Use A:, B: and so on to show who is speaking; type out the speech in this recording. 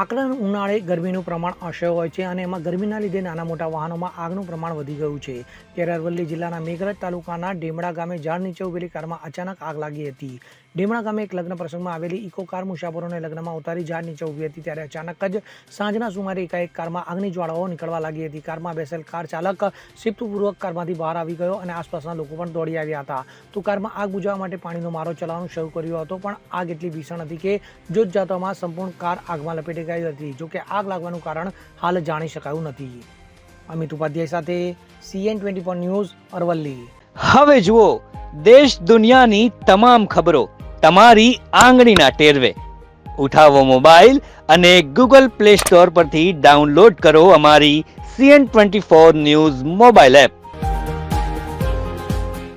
A: આકરા ઉનાળે ગરમીનું પ્રમાણ અસહ્ય હોય છે અને એમાં ગરમીના લીધે નાના મોટા વાહનોમાં આગનું પ્રમાણ વધી ગયું છે. ત્યારે અરવલ્લી જિલ્લાના મેઘરજ તાલુકાના ડેમડા ગામે ઝાડ નીચે ઉભેલી કારમાં અચાનક આગ લાગી હતી. ડેમડા ગામે એક લગ્ન પ્રસંગમાં આવેલી ઇકો કાર મુસાફરોને લગ્નમાં ઉતારી ઝાડ નીચે ઊભી હતી ત્યારે અચાનક જ સાંજના સુમારે એકાએક કારમાં આગની જ્વાળાઓ નીકળવા લાગી હતી. કારમાં બેસેલ કાર ચાલક શિફ્ટપૂર્વક કારમાંથી બહાર આવી ગયો અને આસપાસના લોકો પણ દોડી આવ્યા હતા. તો કારમાં આગ બુઝાવવા માટે પાણીનો મારો ચલાવવાનું શરૂ કર્યો હતો, પણ આગ એટલી ભીષણ હતી કે જોત જાતોમાં સંપૂર્ણ કાર આગમાં લપેટી ગઈ હતી. જો કે આગ લાગવાનું કારણ હાલ જાણી શકાયું નથી. અમિત ઉપાધ્યાય સાથે CN twenty four news, Aravalli.
B: હવે જુઓ, દેશ દુનિયાની તમામ ખબરો તમારી આંગળીના ટેરવે. ઉઠાવો મોબાઈલ અને ગૂગલ પ્લે સ્ટોર પરથી ડાઉનલોડ કરો અમારી CN twenty four news mobile app.